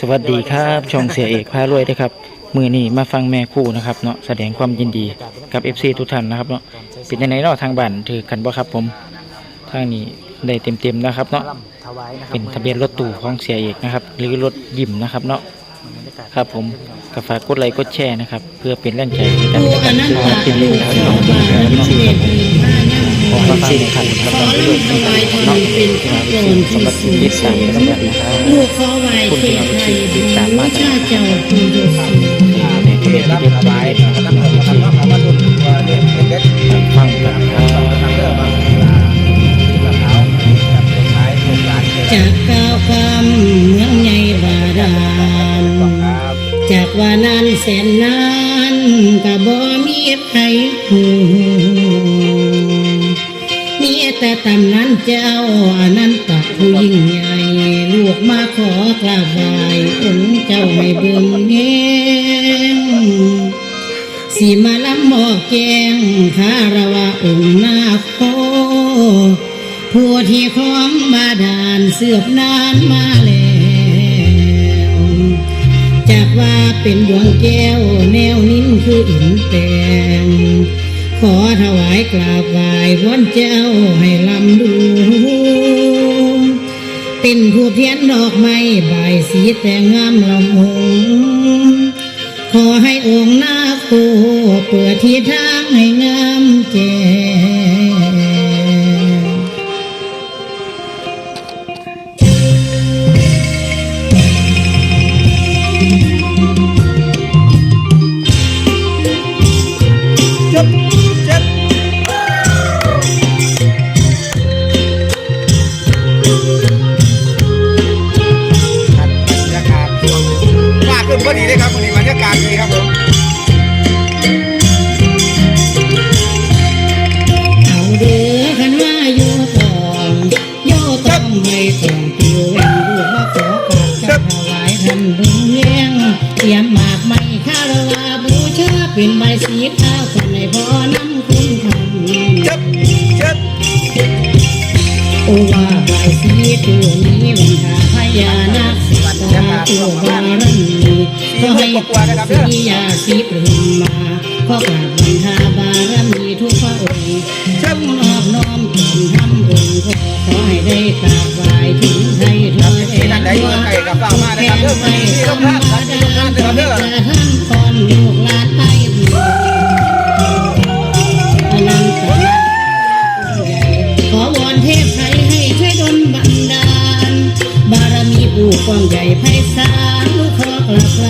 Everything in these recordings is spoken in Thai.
สวัสดีครับช่องเสียเอกพารวยนะครับมือนี้มาฟังแม่คู่นะครับเนาะแสดงความยินดีกับ FC ทุกท่านนะครับเนาะเป็นยังไงเนาะทางบ้านถือกันบ่ครับผมทางนี้ได้เต็มๆนะครับเนาะเป็นทะเบียนรถตู้ของเสียเอกนะครับ หรือรถยิมนะครับเนาะครับผมก็ฝากกดไลค์กดแชร์นะครับ เพื่อเป็นแรงใจให้กันผู้และอกันนันซื้นลูเรื่กอง ขนะอครับบาน้องลเพื่อนเสน้องด็คจรับมีผมพาขอยังฟังฟังขเสีอยงครับรุ่ตอนนนี้ถด้วยวายเนาะทำเป็นพระโปรดสำหรับที่ที่สุที่ดสามมาจากลูกขอไหวเทพไทยบูชาเจ้าผู้ดุสิตในทะเบียนที่เด็ดไว้นะครับฟังกันครับจากก้าวคำเมืองใหญ่บาดาลจากว่านานแสนนานก็บ่มีใครหูมี แต่ตำนั้นเจ้าอนันตผู้ยิ่งใหญ่ลูกมาขอกราบไหว้องค์เจ้าให้เบิ่งแงสีมาลำบอกแกงคารวะองค์นาโคผู้ที่ของบาดาลเสือบนานมาแล้วจากว่าเป็นดวงแก้วแนวนิ้ ขอถวายกราบไหว้วอนเจ้าให้ลำดูเป็นผู้เพียนดอกไม้ใบสีแต่งามละมงขอให้องค์นาโคเปิดที่ทางให้งามแจ่ ดีเลยครับวันนี้บรรยากาศดีครับผมเอาเด้อคันว่าโยตองโยตองไม่ต้องติวเองลูกมาขอกราบกราบถวายท่านเบิ่งแยงเตรียมหมากไม้คารวะบูชาเป็นใบสีเท้ากันในพ่อน้ำคุณทเจ็บจ็บำโอว่าใบสีตัวนี้วันทาพญานาค ยากาตัวบารมีขอให้กว่าสิยาสีปรุงมาขอกราบวันทาบารมีทุกพระองค์จำนอบน้อมถึงทำบุญขอให้ได้กราบ บารมีปู่กว้างใหญ่ไพศาลลูกขอกราบลา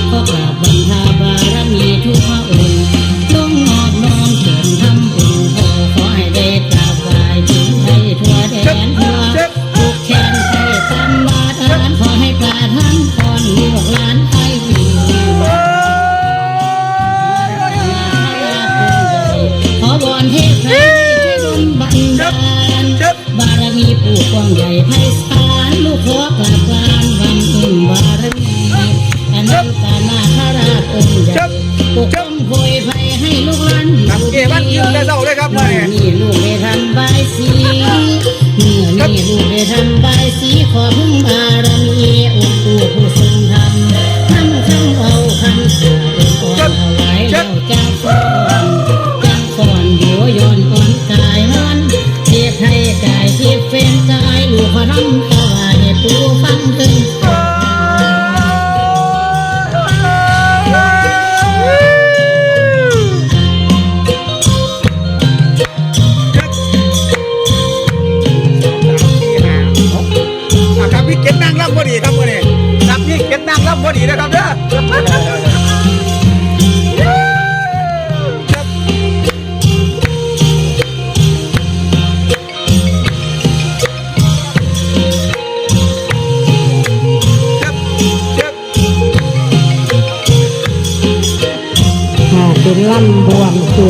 กราบบันทาบารมีทุกพระองค์จงนอบน้อมเถิดทำบุญโอขอให้ได้กราบไหว้ถึงไทยทั่วแดนทั่วทุกแขนไทยตามบาดาลขอให้ปราท่านพรลูกหลานไทยวิ่งขอวอนเทพไทยช่วยดลบันดาลเจ็บบารมีปู่กว้างใหญ่ไพศาลลูกขอกราบ ราชองค์ใหญ่ปกป้องโพยภัยให้ลูกหลานอยู่ทำเกวันยืนได้เศร้าเลยครับเมื่เมื่ออนี้นี้ลูกได้ทำใบายสีเมื่อนี้ลูกได้ทำใบายสีขอพึ่งบาร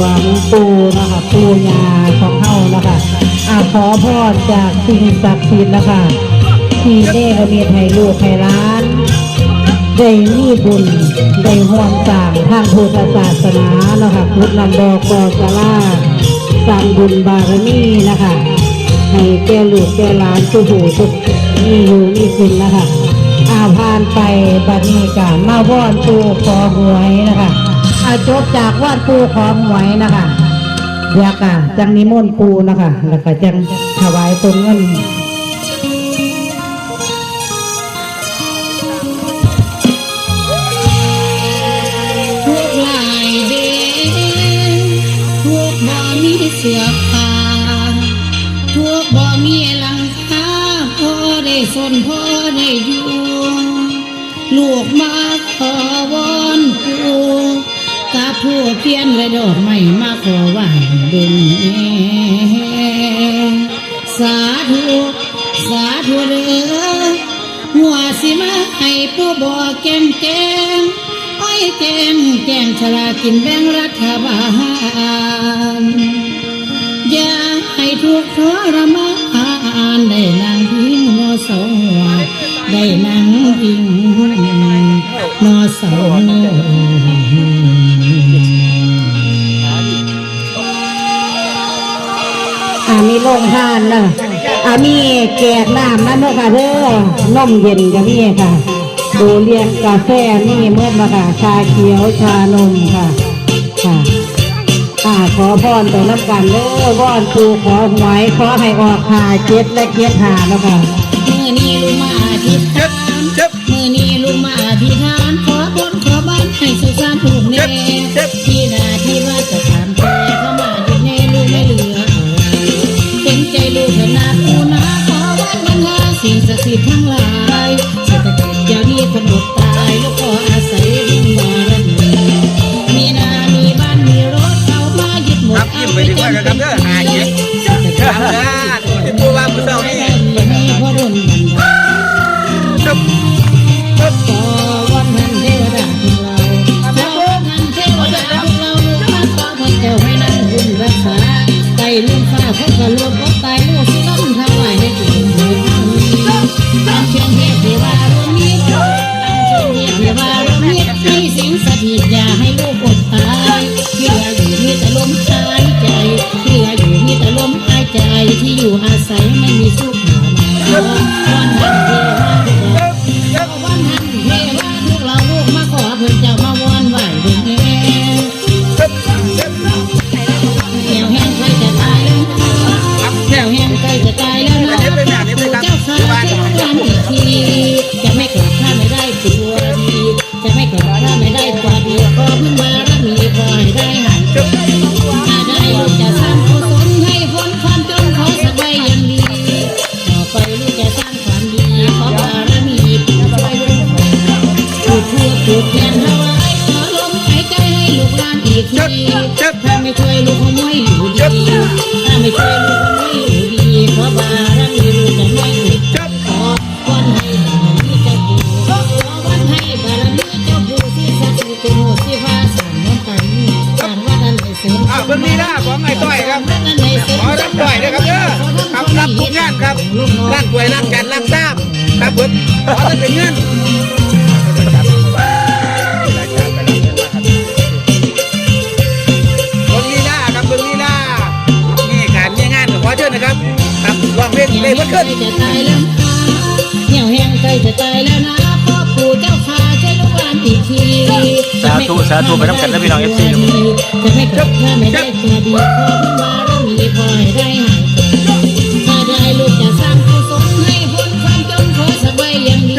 วงสรวงปูนะคะปูยาของเฮานะคะอาขอพรจากสิ่งศักดิ์สิทธิ์นะคะที่ได้เมียให้ลูกให้ร้านได้มีบุญได้ห่วงสร้างทางพุทธศาสนานะคะพุทธลำดอกกอสลาสร้างบุญบารมีนะคะให้แก่ลูกแก่หลานทุกหูทุกมีอยู่มีกินนะคะอาพานไปบัดนี้กามาว่อนปูขอหวยนะคะ จบจากว่านปูของหวยนะคะเดี๋ยวกะจังนิมนต์ปูนะคะ แล้วก็จังถวายตนเงินทุกลายเดทุกบ่มีเสื้อผ้าทุกบ่มีหลังคาพอได้สนพอได้อยู่ลูกมาขอวอนปู กาทั่วเพียนและดอกไม้มาขอไหวเบึงแสาธุ สาธุเด้อหัวสิมาให้ผู้บ่แก้มแก้มอ้อยแก้มแก้มฉลากินแบ่งรัฐบาลอย่าให้ทุกข์ทรมานได้นั่งพิงนอเสาหัวได้นั่งพิงนอสาอ มีโรงทานนะอามีแกกน้ำนั่นเนาะค่ะเด้อนมเย็นก็มีค่ะดูเรียงกาแฟนี่เมื่อมาค่ะชาเขียวชานมค่ะ ค่ะอ่าขอพรไปน้ำกันเด้อวอนปูขอหวยขอให้ออกหาเจ็ดและเกียรหาแล้วค่ะมือนี้ลุงมาอธิษเจ็ฐาบนเจ็บมือนี้ลุงมาอธิษฐานขอบนขอบ้านให้สุสานถูกเน สิ่ง ขอรับต้อยนะครับเด้อครับรับทุกงานครับร่างป่วยร่างกันร่างซ้ำครับเพิ่นขอจะเป็นเงินเบิ่งนี่ล่ะครับเบิ่งนี่ละนี่การมีงานขอเชิญนะครับครับร้องเพลงได้เพิ่นขึ้นจะตายแล้วนะเหี่ยวแห้งใกล้จะตายแล้ว ธุสาธุไปน้ำกันนะพี่น้อง FC ครับจะไม่กลับถ้าไม่ได้ตัวดีขอพึ่งบารมีขอให้ได้หายถ้าได้ลูกจะสร้างกุศลให้พ้นความจนขอสักใบยังดี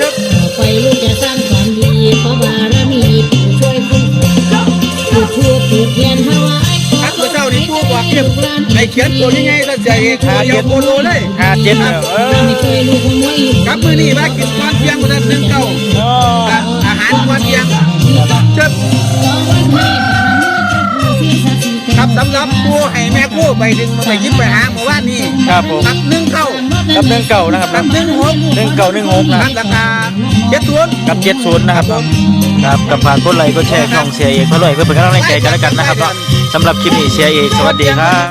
ต่อไปลูกจะสร้างความดีขอบารมีผู้ช่วยคุ้มครองผู้ทั่วผู้เทียนถวายครับเมื่อเช้านี้ผู้บอกเก็บในเขียนตัวยังไงท่านใจขาเดียวโคโลเลยหาเจ็ดเนี่ยเออไม่เคยลูกขโมยอยู่ครับมื้อนี้มากินความเที่ยงมื้อนั้นหนึ่งเก้าโอ้ครับอาหารความเที่ยง เจ็บขอวันให้บารมีเจ้าผู้ที่ศักดิ์สิทธิ์ครับสำหรับผู้ให้แม่ผู้ไปถึงไปยิบไปหาหมู่บ้านนี้ครับผมครับหนึ่งเก้ากับหนึ่งเก่านะครับครับหนึ่งหกหนึ่งเก่าหนึ่งหกนะครับราคาเจ็ดศูนย์กับเจ็ดศูนย์นะครับเนาะคครับกับฝากกดไลค์กดแชร์ช่องเสียเอกพระรวยเพื่อเป็นกำลังใจกันแล้วกันนะครับเนาะสำหรับคลิปนี้เสียเอกสวัสดีครับ